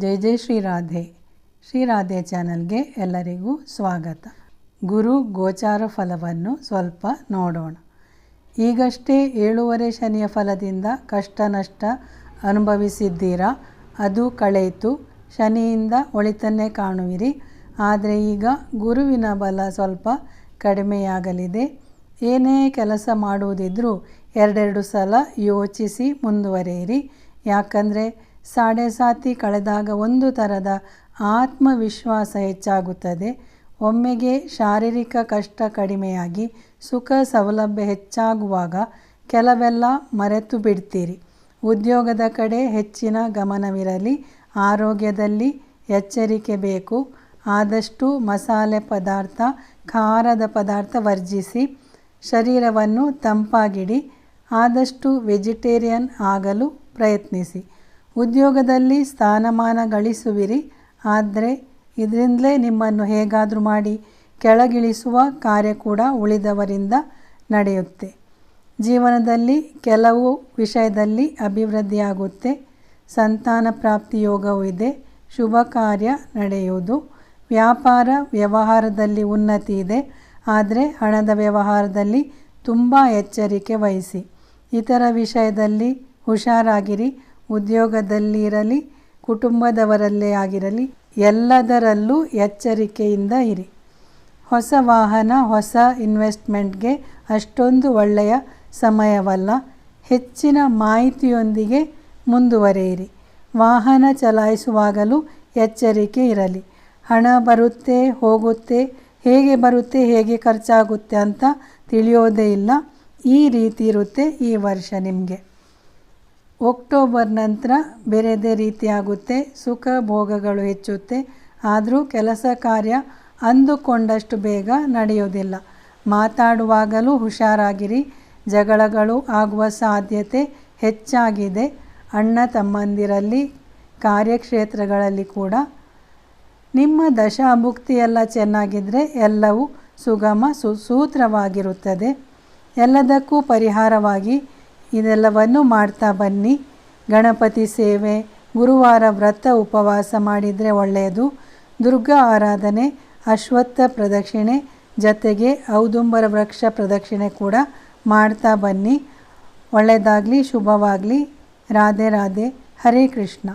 ಜಯ ಶ್ರೀ ರಾಧೆ. ಶ್ರೀ ರಾಧೆ ಚಾನಲ್ಗೆ ಎಲ್ಲರಿಗೂ ಸ್ವಾಗತ. ಗುರು ಗೋಚಾರ ಫಲವನ್ನು ಸ್ವಲ್ಪ ನೋಡೋಣ. ಈಗಷ್ಟೇ ಏಳೂವರೆ ಶನಿಯ ಫಲದಿಂದ ಕಷ್ಟ ನಷ್ಟ ಅನುಭವಿಸಿದ್ದೀರಾ? ಅದು ಕಳೆಯಿತು. ಶನಿಯಿಂದ ಒಳಿತನ್ನೇ ಕಾಣುವಿರಿ. ಆದರೆ ಈಗ ಗುರುವಿನ ಬಲ ಸ್ವಲ್ಪ ಕಡಿಮೆಯಾಗಲಿದೆ. ಏನೇ ಕೆಲಸ ಮಾಡುವುದಿದ್ರೂ ಎರಡೆರಡು ಸಲ ಯೋಚಿಸಿ ಮುಂದುವರಿಯಿರಿ. ಯಾಕಂದರೆ ಸಾಡೆ ಸಾತಿ ಕಳೆದಾಗ ಒಂದು ಥರದ ಆತ್ಮವಿಶ್ವಾಸ ಹೆಚ್ಚಾಗುತ್ತದೆ. ಒಮ್ಮೆಗೆ ಶಾರೀರಿಕ ಕಷ್ಟ ಕಡಿಮೆಯಾಗಿ ಸುಖ ಸೌಲಭ್ಯ ಹೆಚ್ಚಾಗುವಾಗ ಕೆಲವೆಲ್ಲ ಮರೆತು ಬಿಡ್ತೀರಿ. ಉದ್ಯೋಗದ ಕಡೆ ಹೆಚ್ಚಿನ ಗಮನವಿರಲಿ. ಆರೋಗ್ಯದಲ್ಲಿ ಎಚ್ಚರಿಕೆ ಬೇಕು. ಆದಷ್ಟು ಮಸಾಲೆ ಪದಾರ್ಥ, ಖಾರದ ಪದಾರ್ಥ ವರ್ಜಿಸಿ. ಶರೀರವನ್ನು ತಂಪಾಗಿಡಿ. ಆದಷ್ಟು ವೆಜಿಟೇರಿಯನ್ ಆಗಲು ಪ್ರಯತ್ನಿಸಿ. ಉದ್ಯೋಗದಲ್ಲಿ ಸ್ಥಾನಮಾನ ಗಳಿಸುವಿರಿ. ಆದರೆ ಇದರಿಂದಲೇ ನಿಮ್ಮನ್ನು ಹೇಗಾದರೂ ಮಾಡಿ ಕೆಳಗಿಳಿಸುವ ಕಾರ್ಯ ಕೂಡ ಉಳಿದವರಿಂದ ನಡೆಯುತ್ತೆ. ಜೀವನದಲ್ಲಿ ಕೆಲವು ವಿಷಯದಲ್ಲಿ ಅಭಿವೃದ್ಧಿಯಾಗುತ್ತೆ. ಸಂತಾನ ಪ್ರಾಪ್ತಿ ಯೋಗವೂ ಇದೆ. ಶುಭ ಕಾರ್ಯ ನಡೆಯುವುದು. ವ್ಯಾಪಾರ ವ್ಯವಹಾರದಲ್ಲಿ ಉನ್ನತಿ ಇದೆ. ಆದರೆ ಹಣದ ವ್ಯವಹಾರದಲ್ಲಿ ತುಂಬ ಎಚ್ಚರಿಕೆ ವಹಿಸಿ. ಇತರ ವಿಷಯದಲ್ಲಿ ಹುಷಾರಾಗಿರಿ. ಉದ್ಯೋಗದಲ್ಲಿರಲಿ, ಕುಟುಂಬದವರಲ್ಲೇ ಆಗಿರಲಿ, ಎಲ್ಲದರಲ್ಲೂ ಎಚ್ಚರಿಕೆಯಿಂದ ಇರಿ. ಹೊಸ ವಾಹನ, ಹೊಸ ಇನ್ವೆಸ್ಟ್ಮೆಂಟ್ಗೆ ಅಷ್ಟೊಂದು ಒಳ್ಳೆಯ ಸಮಯವಲ್ಲ. ಹೆಚ್ಚಿನ ಮಾಹಿತಿಯೊಂದಿಗೆ ಮುಂದುವರೆಯಿರಿ. ವಾಹನ ಚಲಾಯಿಸುವಾಗಲೂ ಎಚ್ಚರಿಕೆ ಇರಲಿ. ಹಣ ಬರುತ್ತೆ, ಹೋಗುತ್ತೆ, ಹೇಗೆ ಬರುತ್ತೆ, ಹೇಗೆ ಖರ್ಚಾಗುತ್ತೆ ಅಂತ ತಿಳಿಯೋದೇ ಇಲ್ಲ. ಈ ರೀತಿ ಇರುತ್ತೆ ಈ ವರ್ಷ ನಿಮಗೆ. ಒಕ್ಟೋಬರ್ ನಂತರ ಬೇರೆದೇ ರೀತಿಯಾಗುತ್ತೆ, ಸುಖ ಭೋಗಗಳು ಹೆಚ್ಚುತ್ತೆ, ಆದರೂ ಕೆಲಸ ಕಾರ್ಯ ಅಂದುಕೊಂಡಷ್ಟು ಬೇಗ ನಡೆಯೋದಿಲ್ಲ. ಮಾತಾಡುವಾಗಲೂ ಹುಷಾರಾಗಿರಿ, ಜಗಳಗಳು ಆಗುವ ಸಾಧ್ಯತೆ ಹೆಚ್ಚಾಗಿದೆ. ಅಣ್ಣ ತಮ್ಮಂದಿರಲ್ಲಿ, ಕಾರ್ಯಕ್ಷೇತ್ರಗಳಲ್ಲಿ ಕೂಡ. ನಿಮ್ಮ ದಶಾಭುಕ್ತಿ ಎಲ್ಲ ಚೆನ್ನಾಗಿದ್ದರೆ ಎಲ್ಲವೂ ಸುಗಮ ಸುಸೂತ್ರವಾಗಿರುತ್ತದೆ. ಎಲ್ಲದಕ್ಕೂ ಪರಿಹಾರವಾಗಿ ಇದೆಲ್ಲವನ್ನು ಮಾಡ್ತಾ ಬನ್ನಿ. ಗಣಪತಿ ಸೇವೆ, ಗುರುವಾರ ವ್ರತ ಉಪವಾಸ ಮಾಡಿದರೆ ಒಳ್ಳೆಯದು. ದುರ್ಗಾ ಆರಾಧನೆ, ಅಶ್ವತ್ಥ ಪ್ರದಕ್ಷಿಣೆ ಜೊತೆಗೆ ಔದುಂಬರ ವೃಕ್ಷ ಪ್ರದಕ್ಷಿಣೆ ಕೂಡ ಮಾಡ್ತಾ ಬನ್ನಿ. ಒಳ್ಳೆಯದಾಗಲಿ, ಶುಭವಾಗಲಿ. ರಾಧೆ ರಾಧೆ. ಹರೇ ಕೃಷ್ಣ.